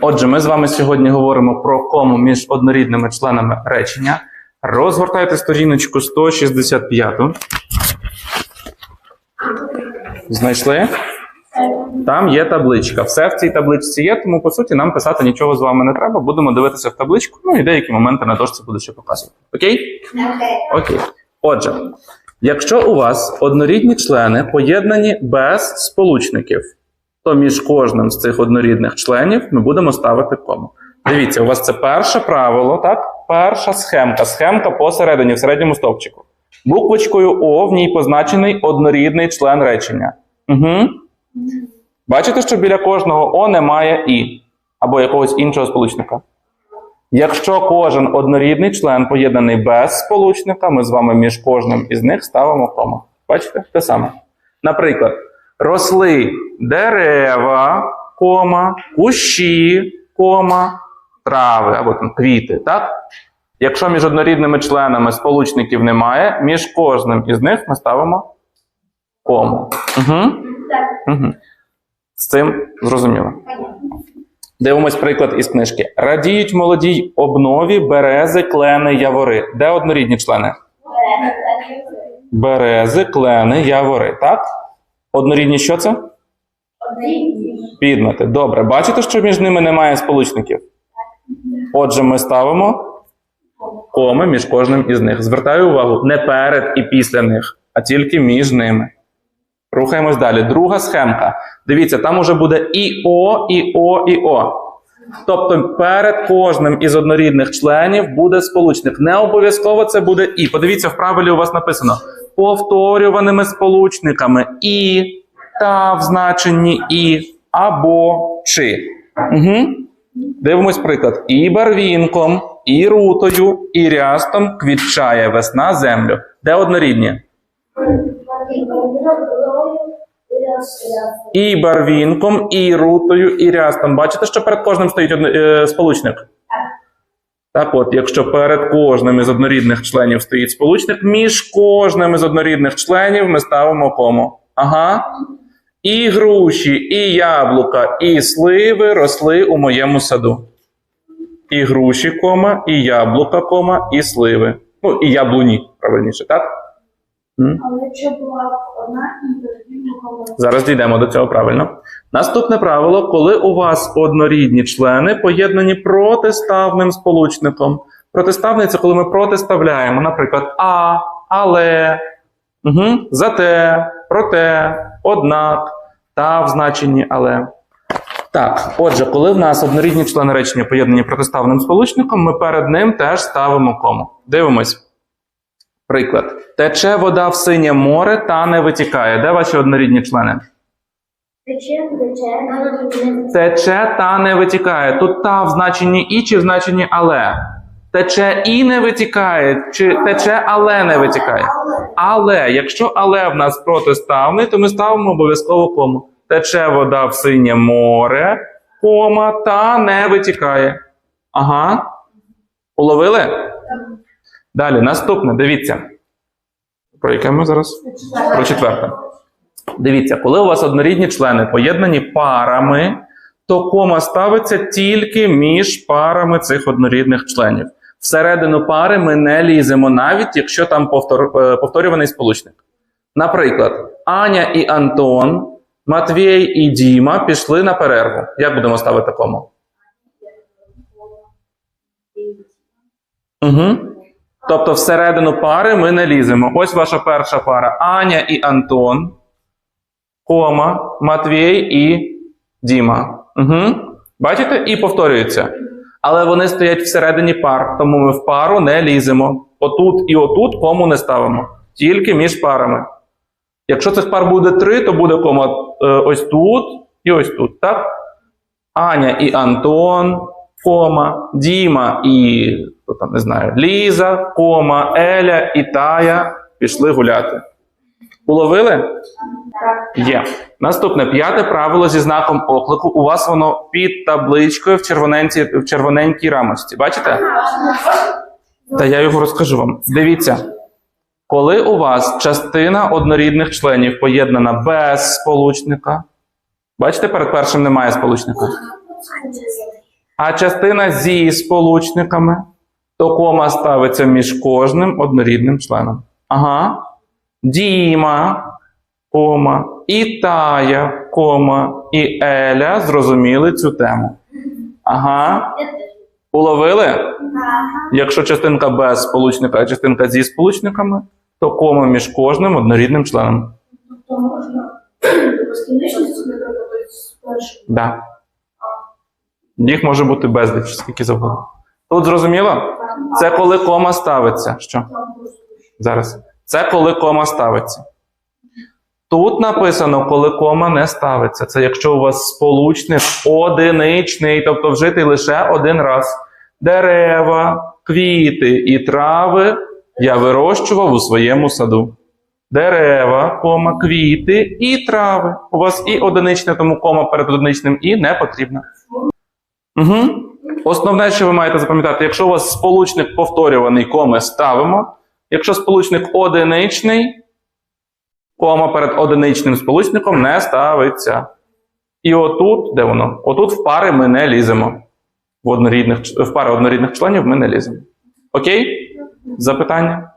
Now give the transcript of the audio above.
Отже, ми з вами сьогодні говоримо про кому між однорідними членами речення. Розгортайте сторіночку 165. Знайшли? Там є табличка. Все в цій табличці є, тому по суті нам писати нічого з вами не треба. Будемо дивитися в табличку, ну і деякі моменти на дошці буду ще показувати. Окей? Окей. Отже, якщо у вас однорідні члени поєднані без сполучників, то між кожним з цих однорідних членів ми будемо ставити кому. Дивіться, у вас це перше правило, так? Перша схемка. Схемка посередині, в середньому стовпчику. Буквочкою О в ній позначений однорідний член речення. Угу. Бачите, що біля кожного О немає І або якогось іншого сполучника. Якщо кожен однорідний член поєднаний без сполучника, ми з вами між кожним із них ставимо кому. Бачите? Те саме. Наприклад, росли дерева, кома, кущі, кома, трави або там квіти. Так? Якщо між однорідними членами сполучників немає, між кожним із них ми ставимо кому. Угу. Угу. З цим зрозуміло. Дивимось приклад із книжки. Радіють молодій обнові берези, клени, явори. Де однорідні члени? Берези, клени, явори. Так? Однорідні що це? Однорідні. Підмети. Добре. Бачите, що між ними немає сполучників? Отже, ми ставимо коми між кожним із них. Звертаю увагу не перед і після них, а тільки між ними. Рухаємось далі. Друга схемка. Дивіться, там уже буде і О, і О, і О. Тобто перед кожним із однорідних членів буде сполучник. Не обов'язково це буде і. Подивіться, в правилі у вас написано повторюваними сполучниками і, та в значенні і, або чи. Угу. Дивимось приклад. І барвінком, і рутою, і рястом квітчає весна землю. Де однорідні? І барвінком, і рутою, і рястом. Бачите, що перед кожним стоїть е, сполучник? Так от, якщо перед кожним із однорідних членів стоїть сполучник, між кожним із однорідних членів ми ставимо кому. Ага. І груші, і яблука, і сливи росли у моєму саду. І груші, кома, і яблука, кома, і сливи. Ну, і яблуні, правильніше, так? Але якщо була одна і Зараз дійдемо до цього правильно. Наступне правило: коли у вас однорідні члени поєднані протиставним сполучником. Протиставний це коли ми протиставляємо, наприклад, а, але, угу, зате, проте, однак, та в значенні але. Так, отже, коли в нас однорідні члени речення поєднані протиставним сполучником, ми перед ним теж ставимо кому. Дивимось. Приклад. Тече вода в синє море та не витікає. Де ваші однорідні члени? тече, тече, Тече та не витікає. Тут та в значенні і чи в значенні але. Тече і не витікає, чи тече, але не витікає. Але, якщо але в нас протиставний, то ми ставимо обов'язково кому. Тече вода в синє море, кома, та не витікає. Ага. Уловили? Далі, наступне, дивіться. Про яке ми зараз? Про четверте. Дивіться, коли у вас однорідні члени поєднані парами, то кома ставиться тільки між парами цих однорідних членів. Всередину пари ми не ліземо, навіть якщо там повтор, е, повторюваний сполучник. Наприклад, Аня і Антон, Матвій і Діма пішли на перерву. Як будемо ставити кому? Угу. Тобто всередину пари ми не ліземо. Ось ваша перша пара Аня і Антон, кома, Матвій і Діма. Угу. Бачите? І повторюється. Але вони стоять всередині пар, тому ми в пару не ліземо. Отут і отут кому не ставимо. Тільки між парами. Якщо цих пар буде три, то буде кома е, ось тут і ось тут, так? Аня і Антон, кома, Діма і хто там не знаю, Ліза, кома, Еля і Тая пішли гуляти. Уловили? Є. Наступне п'яте правило зі знаком оклику. У вас воно під табличкою в, червоненці, в червоненькій рамочці. Бачите? Та я його розкажу вам. Дивіться. Коли у вас частина однорідних членів поєднана без сполучника, бачите, перед першим немає сполучника. А частина зі сполучниками, то кома ставиться між кожним однорідним членом. Ага. Діма, кома, і Тая, кома, і Еля зрозуміли цю тему. Ага. Уловили? Якщо частинка без сполучника, а частинка зі сполучниками, то кома між кожним однорідним членом. Тобто можна першим. Да. Їх може бути безліч, скільки завгодно. Тут зрозуміло? Це коли кома ставиться. Що? Зараз. Це коли кома ставиться. Тут написано, коли кома не ставиться. Це якщо у вас сполучник одиничний, тобто вжитий лише один раз. Дерева, квіти і трави я вирощував у своєму саду. Дерева, кома, квіти і трави. У вас і одиничне, тому кома перед одиничним і не потрібна. Угу. Основне, що ви маєте запам'ятати, якщо у вас сполучник повторюваний, коми ставимо. Якщо сполучник одиничний, кома перед одиничним сполучником не ставиться. І отут, де воно? Отут в пари ми не ліземо. В, однорідних, в пари однорідних членів ми не ліземо. Окей? Запитання?